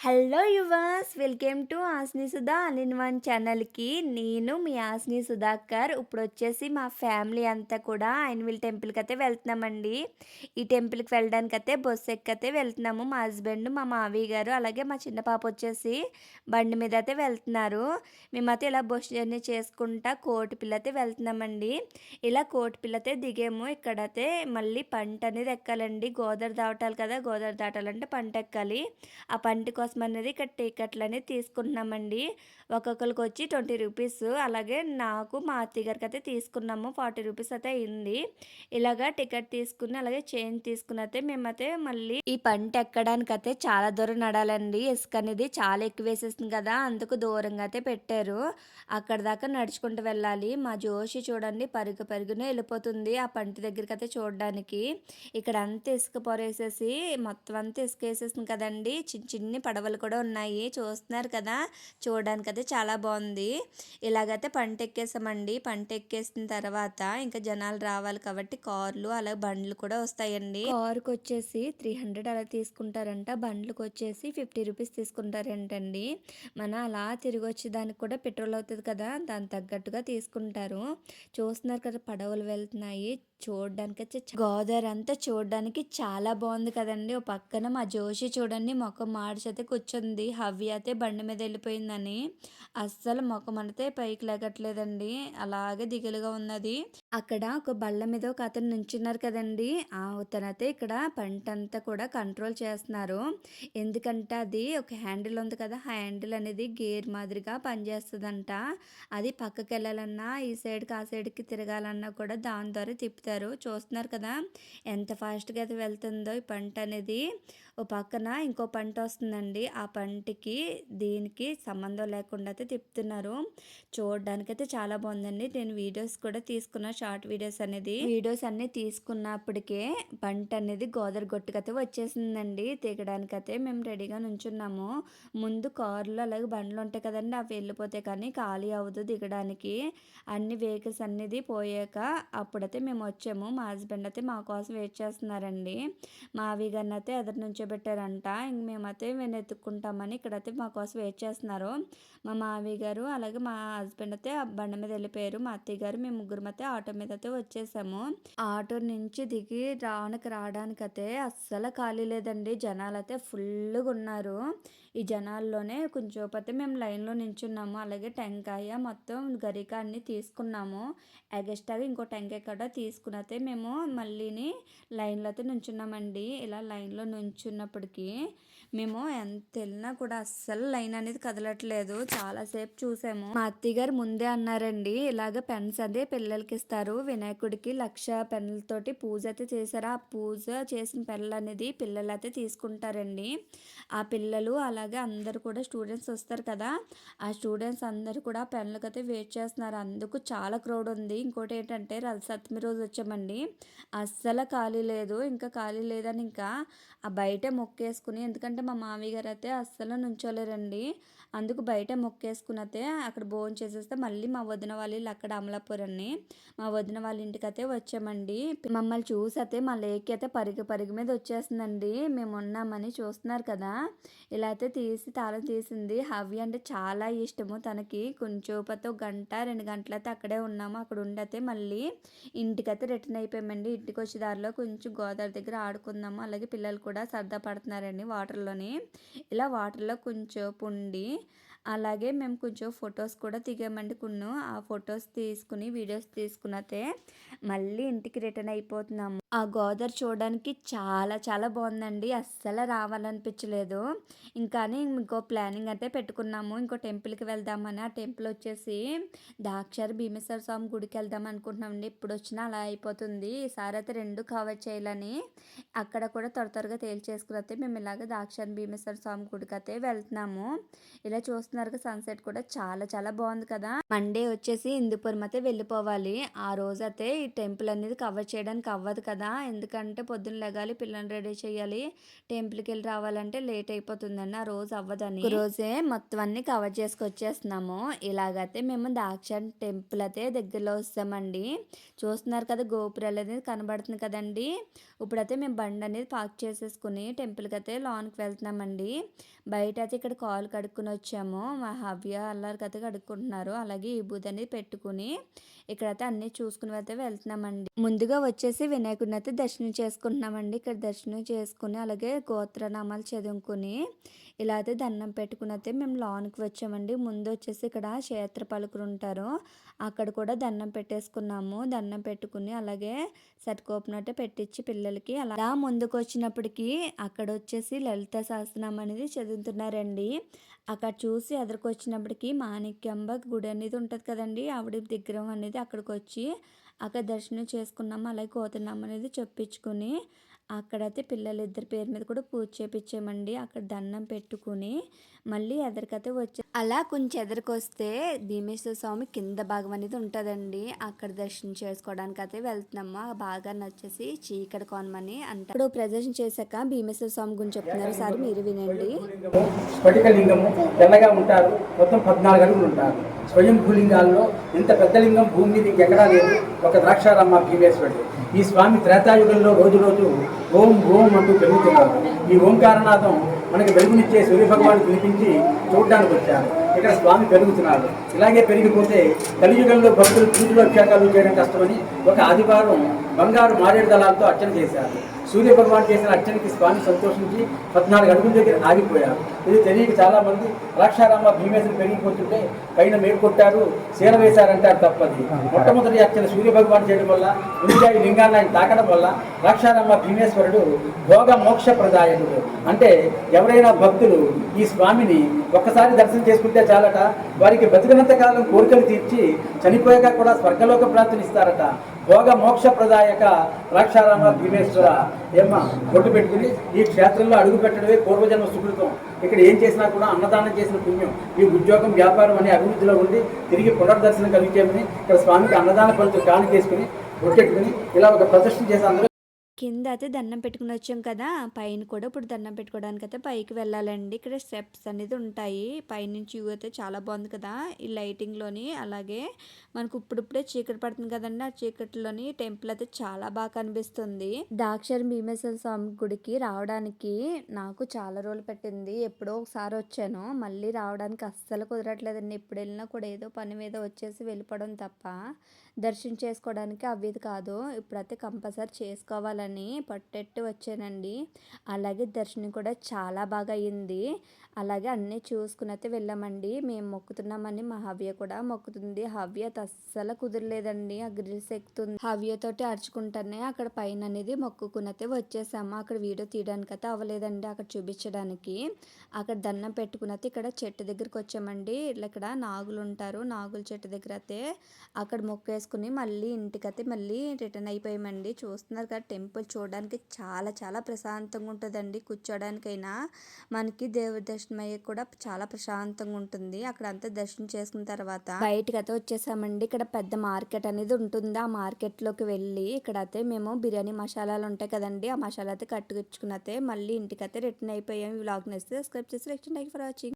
Hello yours welcome to ఆస్ని Sudha all in one ఛానల్కి నేను మీ ఆస్ని సుధాకర్ ఇప్పుడు వచ్చేసి మా ఫ్యామిలీ అంతా కూడా ఐన్విల్ టెంపుల్కి అయితే వెళ్తున్నామండి ఈ టెంపుల్కి వెళ్ళడానికి అయితే బస్సు ఎక్కతే వెళ్తున్నాము మా హస్బెండ్ మా మావయ్య గారు అలాగే మా చిన్న పాప వచ్చేసి బండి మీద అయితే వెళ్తున్నారు. మేమైతే ఇలా బస్ జర్నీ చేసుకుంటా కోటిపిల్ల అయితే వెళ్తున్నామండి. ఇలా కోటిపిల్లతే దిగాము. ఇక్కడైతే మళ్ళీ పంట అనేది ఎక్కాలండి. గోదావరి దాటాలి కదా గోదావరి దాటాలంటే పంట ఎక్కాలి. ఆ పంట కోసం అనేది ఇక్కడ టికెట్లు అనేది తీసుకుంటున్నామండి. ఒక్కొక్కరికి వచ్చి ట్వంటీ రూపీస్. అలాగే నాకు మా అత్తయ్య గారికి అయితే తీసుకున్నాము. ఫార్టీ రూపీస్ అయితే అయింది. ఇలాగా టికెట్ తీసుకుని అలాగే చైన్ తీసుకుని అయితే మేమైతే మళ్ళీ ఈ పంట ఎక్కడానికి అయితే చాలా దూరం నడాలండి. ఇసుక అనేది చాలా ఎక్కువ వేసేస్తుంది కదా అందుకు దూరంగా అయితే పెట్టారు. అక్కడ దాకా నడుచుకుంటూ వెళ్ళాలి. మా జోషి చూడండి పరుగు పరుగునే వెళ్ళిపోతుంది ఆ పంట దగ్గరికి అయితే చూడడానికి. ఇక్కడ అంతా ఇసుక పొరేసేసి మొత్తం అంతా ఇసుక వేసేసింది కదండి. చిన్న చిన్ని పడ పడవలు కూడా ఉన్నాయి. చూస్తున్నారు కదా? చూడడానికి అయితే చాలా బాగుంది. ఇలాగైతే పంట ఎక్కేసామండి పంట ఎక్కేసిన తర్వాత ఇంకా జనాలు రావాలి కాబట్టి కార్లు అలాగే బండ్లు కూడా వస్తాయండి. కార్కి వచ్చేసి త్రీ హండ్రెడ్ అలా తీసుకుంటారంట. బండ్లకు వచ్చేసి ఫిఫ్టీ రూపీస్ తీసుకుంటారంటండి. మన అలా తిరిగి వచ్చే దానికి కూడా పెట్రోల్ అవుతుంది కదా? దాని తగ్గట్టుగా తీసుకుంటారు. చూస్తున్నారు కదా పడవలు వెళ్తున్నాయి. చూడడానికి అయితే గోదావరి అంతా చూడడానికి చాలా బాగుంది కదండి. ఓ పక్కన మా జోషి చూడండి ముఖం మాడిచైతే కూర్చుంది హవ్య అయితే బండి మీద వెళ్ళిపోయిందని. అస్సలు ముఖం అయితే పైకి లేగట్లేదండి. అలాగే దిగులుగా ఉన్నది. అక్కడ ఒక బళ్ళ మీద ఒక అతను నుంచున్నారు కదండి. ఆ అతనైతే ఇక్కడ పంట అంతా కూడా కంట్రోల్ చేస్తున్నారు. ఎందుకంటే అది ఒక హ్యాండిల్ ఉంది కదా హ్యాండిల్ అనేది గేర్ మాదిరిగా పనిచేస్తుందంట. అది పక్కకి వెళ్ళాలన్నా ఈ సైడ్కి ఆ సైడ్కి తిరగాలన్నా కూడా దాని ద్వారా తిప్పుతారు. చూస్తున్నారు కదా ఎంత ఫాస్ట్గా అయితే వెళ్తుందో ఈ పంట అనేది. ఓ పక్కన ఇంకో పంట వస్తుందండి. ఆ పంటకి దీనికి సంబంధం లేకుండా అయితే తిప్పుతున్నారు. చూడడానికైతే చాలా బాగుందండి. నేను వీడియోస్ కూడా తీసుకున్న షార్ట్ వీడియోస్ అనేది? వీడియోస్ అన్ని తీసుకున్నప్పటికే బంట్ అనేది గోదరి గొట్టుకైతే వచ్చేసిందండి. తీగడానికైతే అయితే మేము రెడీగా నుంచున్నాము. ముందు కార్లు అలాగే బండ్లు ఉంటాయి కదండి అవి వెళ్ళిపోతే కానీ ఖాళీ అవ్వదు దిగడానికి. అన్ని వెహికల్స్ అనేది పోయాక అప్పుడైతే మేము వచ్చాము. మా హస్బెండ్ అయితే మా కోసం వెయిట్ చేస్తున్నారండి. మా అవి అయితే ఎదురు నుంచో పెట్టారంట ఇంక మేమైతే మేము ఎత్తుక్కుంటామని ఇక్కడైతే మా కోసం వెయిట్ చేస్తున్నారు. మా మావి గారు అలాగే మా హస్బెండ్ అయితే బండి మీద వెళ్ళిపోయారు. మా అత్తయ్య గారు మేము ముగ్గురు అయితే ఆటో మీద అయితే వచ్చేసాము. ఆటో నుంచి దిగి రావడానికి రావడానికి అయితే అస్సలు ఖాళీ లేదండి. జనాలు అయితే ఫుల్గా ఉన్నారు. ఈ జనాల్లోనే కొంచెం అయితే మేము లైన్లో నించున్నాము. అలాగే టెంకాయ మొత్తం గరిక అన్నీ తీసుకున్నాము. ఎగస్ట్రాగా ఇంకో టెంకాయ కూడా తీసుకుని అయితే మేము మళ్ళీని లైన్లో అయితే నుంచున్నామండి. ఇలా లైన్లో నుంచున్నప్పటికీ మేము ఎంత వెళ్ళినా కూడా అస్సలు లైన్ అనేది కదలట్లేదు. చాలాసేపు చూసాము. మా అత్తయ్య గారు ముందే అన్నారండి ఇలాగ పెన్స్ అదే పిల్లలకి ఇస్తారు. వినాయకుడికి లక్ష పెన్నులతోటి పూజ అయితే చేశారు. ఆ పూజ చేసిన పెన్నులు అనేది పిల్లలు అయితే తీసుకుంటారండి. ఆ పిల్లలు అలాగే అందరు కూడా స్టూడెంట్స్ వస్తారు కదా ఆ స్టూడెంట్స్ అందరు కూడా పెన్నులకైతే వెయిట్ చేస్తున్నారు. అందుకు చాలా క్రౌడ్ ఉంది. ఇంకోటి ఏంటంటే సప్తమి రోజు వచ్చామండి. అస్సలు ఖాళీ లేదు. ఇంకా ఖాళీ లేదని ఇంకా ఆ బయట మొక్కేసుకుని ఎందుకంటే మా మామయ్య గారు అయితే అస్సలు నుంచోలేరండి. అందుకు బయట మొక్కేసుకుని అయితే అక్కడ భోజనం చేసేస్తే మళ్ళీ మా వదిన వాళ్ళు అక్కడ అమలాపురాన్ని మా వదిన వాళ్ళ ఇంటికి అయితే వచ్చామండి. మమ్మల్ని చూసి అయితే మా లేక్ అయితే పరిగి పరిగి మీద వచ్చేస్తుందండి మేము ఉన్నామని చూస్తున్నారు కదా. ఇలా అయితే తీసి తాళం తీసింది. హవి అంటే చాలా ఇష్టము తనకి. కొంచెం ఒక గంట రెండు గంటలైతే అక్కడే ఉన్నాము. అక్కడ ఉండైతే మళ్ళీ ఇంటికైతే రిటర్న్ అయిపోయామండి. ఇంటికి వచ్చే దారిలో కొంచెం గోదావరి దగ్గర ఆడుకుందాము. అలాగే పిల్లలు కూడా సరదా పడుతున్నారండి. వాటర్లో వాటర్లోని ఇలా వాటర్లో కొంచెం పుండి అలాగే మేము కొంచెం ఫొటోస్ కూడా దిగామండి కొన్ని. ఆ ఫొటోస్ తీసుకుని వీడియోస్ తీసుకున్నతే మళ్ళీ ఇంటికి రిటర్న్ అయిపోతున్నాము ఆ గోదావరి చూడడానికి చాలా చాలా బాగుందండి. అస్సలు రావాలనిపించలేదు. ఇంకా ఇంకో ప్లానింగ్ అయితే పెట్టుకున్నాము. ఇంకో టెంపుల్కి వెళ్దామని. ఆ టెంపుల్ వచ్చేసి దాక్షారి భీమేశ్వర స్వామి గుడికి వెళ్దాం అనుకుంటున్నామండి. ఇప్పుడు వచ్చినా అలా అయిపోతుంది. ఈసారి అయితే రెండు కవర్ చేయాలని అక్కడ కూడా త్వర త్వరగా తేల్చేసుకుని అయితే మేము ఇలాగ దర్శన్ భీమేశ్వర స్వామి గుడికి అయితే వెళ్తున్నాము. ఇలా చూస్తున్నారు కదా సన్సెట్ కూడా చాలా చాలా బాగుంది కదా. మండే వచ్చేసి హిందూపురం అయితే వెళ్ళిపోవాలి. ఆ రోజు అయితే ఈ టెంపుల్ అనేది కవర్ చేయడానికి అవ్వదు కదా. ఎందుకంటే పొద్దున్న లెగాలి పిల్లల్ని రెడీ చేయాలి. టెంపుల్కి వెళ్ళి రావాలంటే లేట్ అయిపోతుందండి. ఆ రోజు అవ్వదని. రోజే మొత్తం అన్ని కవర్ చేసుకొచ్చేస్తున్నాము. ఇలాగైతే మేము దాక్షాన్ టెంపుల్ అయితే దగ్గరలో వస్తామండి. చూస్తున్నారు కదా గోపురాలు అనేది కనబడుతుంది కదండి. ఇప్పుడైతే మేము బండి అనేది పార్క్ చేసేసుకుని టెంపుల్కి అయితే లోన్కి వెళ్తున్నామండి. బయట అయితే ఇక్కడ కాలు కడుక్కుని వచ్చాము. మా హవ్య అల్లరికి అయితే కడుక్కుంటున్నారు. అలాగే ఈ బూత్ అనేది పెట్టుకుని ఇక్కడైతే అన్నీ చూసుకుని అయితే వెళ్తున్నామండి. ముందుగా వచ్చేసి వినాయకుడిని అయితే దర్శనం చేసుకుంటున్నామండి. ఇక్కడ దర్శనం చేసుకుని అలాగే గోత్రనామాలు చదువుకుని ఇలా అయితే దండం పెట్టుకుని అయితే మేము లోనికి వచ్చామండి. ముందు వచ్చేసి ఇక్కడ క్షేత్ర పలుకులు ఉంటారు. అక్కడ కూడా దండం పెట్టేసుకున్నాము. దండం పెట్టుకుని అలాగే సరికోపినట్టే పెట్టించి పిల్లలకి అలా ముందుకు వచ్చినప్పటికీ అక్కడ వచ్చేసి లలిత సహస్రనామం అనేది చదువుతున్నారండి. అక్కడ చూసి ఎదురుకొచ్చినప్పటికీ మాణిక్యంబ గుడి అనేది ఉంటుంది కదండి. ఆవిడ విగ్రహం అనేది అక్కడికి వచ్చి అక్కడ దర్శనం చేసుకున్నాము. అలాగే కోతున్నాం అనేది చెప్పించుకుని అక్కడైతే పిల్లలు ఇద్దరి పేరు మీద కూడా పూజ చేపించామండి అక్కడ దండం పెట్టుకుని మళ్ళీ ఎదరికైతే వచ్చే అలా కొంచెం ఎదరికొస్తే భీమేశ్వర స్వామి కింద భాగం అనేది ఉంటుందండి. అక్కడ దర్శనం చేసుకోవడానికి అయితే వెళ్తున్నాము. ఆ భాగాన్ని వచ్చేసి చీకటి కోనమని అంటారు ఇప్పుడు ప్రదర్శన చేశాక భీమేశ్వర స్వామి గురించి చెప్తున్నారు సార్ మీరు వినండి. లింగము స్ఫటికలింగము తెల్లగా ఉంటారు. మొత్తం పద్నాలుగు అడుగులు ఉంటారు. స్వయం భూలింగాల్లో ఇంత పెద్ద లింగం భూమి మీద ఇంకెక్కడా లేదు. ఒక ద్రాక్షారమ్మ భీమేశ్వరుడు. ఈ స్వామి త్రేతాయుగంలో రోజు రోజు ఓం ఓం అంటూ పెరుగుతున్నారు. ఈ ఓంకారనాథం మనకి వెలుగునిచ్చే సూర్య భగవాన్ వినిపించి చూడడానికి వచ్చారు ఇక్కడ స్వామి పెరుగుతున్నాడు ఇలాగే పెరిగిపోతే కలియుగంలో భక్తులు పూజలో అభిషేకాలు చేయడం కష్టమని ఒక ఆదివారం బంగారు మారేడు దళాలతో అర్చన చేశారు. సూర్య భగవాన్ చేసిన అర్చనకి స్వామి సంతోషించి పద్నాలుగు అడుగుల దగ్గర ఆగిపోయారు. ఇది తెలియక చాలా మంది ద్రాక్షారామ భీమేశ్వరు పెరిగిపోతుంటే పైన మేలు కొట్టారు సీల వేశారంటారు తప్పది. మొట్టమొదటి అర్చన సూర్య భగవాన్ చేయడం వల్ల ముందుగా లింగాన్ని ఆయన తాకడం వల్ల ద్రాక్షారామ భీమేశ్వరుడు భోగ మోక్ష ప్రదాయకుడు. అంటే ఎవరైనా భక్తులు ఈ స్వామిని ఒక్కసారి దర్శనం చేసుకుంటే చాలట. వారికి బతికినంత కాలం కోరికలు తీర్చి చనిపోయాక కూడా స్వర్గలోక ప్రార్థనిస్తారట భోగ మోక్ష ప్రదాయక ద్రాక్షారామ భీమేశ్వర. ఏమ్మ బొట్టు పెట్టుకుని ఈ క్షేత్రంలో అడుగు పెట్టడమే పూర్వజన్మ సుకృతం. ఇక్కడ ఏం చేసినా కూడా అన్నదానం చేసిన పుణ్యం. ఈ ఉద్యోగం వ్యాపారం అనే అభివృద్ధిలో ఉండి తిరిగి పునర్దర్శనం కలిగించేమని ఇక్కడ స్వామికి అన్నదాన ఫలితం కానుకేసుకుని బొట్టెట్టుకుని ఇలా ఒక ప్రదర్శన చేసి అందరూ కింద అయితే దండం పెట్టుకుని వచ్చాం కదా పైన కూడా ఇప్పుడు దండం పెట్టుకోవడానికి అయితే పైకి వెళ్ళాలండి. ఇక్కడ స్టెప్స్ అనేది ఉంటాయి. పైనుంచి వ్యూ అయితే చాలా బాగుంది కదా ఈ లైటింగ్లోని. అలాగే మనకు ఇప్పుడిప్పుడే చీకటి పడుతుంది కదండి ఆ చీకటిలోని టెంపుల్ అయితే చాలా బాగా కనిపిస్తుంది. దాక్షర్ భీమేశ్వర స్వామి గుడికి రావడానికి నాకు చాలా రోజులు పెట్టింది. ఎప్పుడో ఒకసారి వచ్చాను. మళ్ళీ రావడానికి అస్సలు కుదరట్లేదండి. ఎప్పుడు వెళ్ళినా కూడా ఏదో పని మీద వచ్చేసి వెళ్ళిపోవడం తప్ప. దర్శనం చేసుకోవడానికి అవ్వేది కాదు. ఇప్పుడైతే కంపల్సరీ చేసుకోవాలని పట్టెట్టి వచ్చానండి. అలాగే దర్శనం కూడా చాలా బాగా అయింది అలాగే అన్నీ చూసుకుని అయితే వెళ్ళామండి. మేము మొక్కుతున్నామని మా హవ్య కూడా మొక్కుతుంది. హవ్య అస్సలు కుదరలేదండి. ఆ గ్రిల్స్ ఎక్కుతుంది. హవ్యతోటి అరుచుకుంటానే అక్కడ పైన అనేది మొక్కుకుని అయితే వచ్చేసాము. అక్కడ వీడియో తీయడానికి అయితే అవ్వలేదండి. అక్కడ చూపించడానికి. అక్కడ దండం పెట్టుకుని అయితే ఇక్కడ చెట్టు దగ్గరికి వచ్చామండి. ఇట్లా ఇక్కడ నాగులు ఉంటారు. నాగుల చెట్టు దగ్గర అయితే అక్కడ మొక్కు చేసుకుని మళ్ళీ ఇంటికైతే మళ్ళీ రిటర్న్ అయిపోయామండి. చూస్తున్నారు కదా టెంపుల్ చూడడానికి చాలా చాలా ప్రశాంతంగా ఉంటుందండి. కూర్చోడానికైనా మనకి దేవుడి దర్శనం అయ్యి కూడా చాలా ప్రశాంతంగా ఉంటుంది. అక్కడ అంతా దర్శనం చేసుకున్న తర్వాత బయటకి అయితే వచ్చేసామండి. ఇక్కడ పెద్ద మార్కెట్ అనేది ఉంటుంది. ఆ మార్కెట్లోకి వెళ్ళి ఇక్కడ అయితే మేము బిర్యానీ మసాలాలు ఉంటాయి కదండి ఆ మసాలా అయితే కట్టుకొచ్చుకుని అయితే మళ్ళీ ఇంటికైతే రిటర్న్ అయిపోయాం. ఈ వ్లాగ్ నేస్తే సబ్స్క్రైబ్ చేసి లైక్ ఫర్ వాచింగ్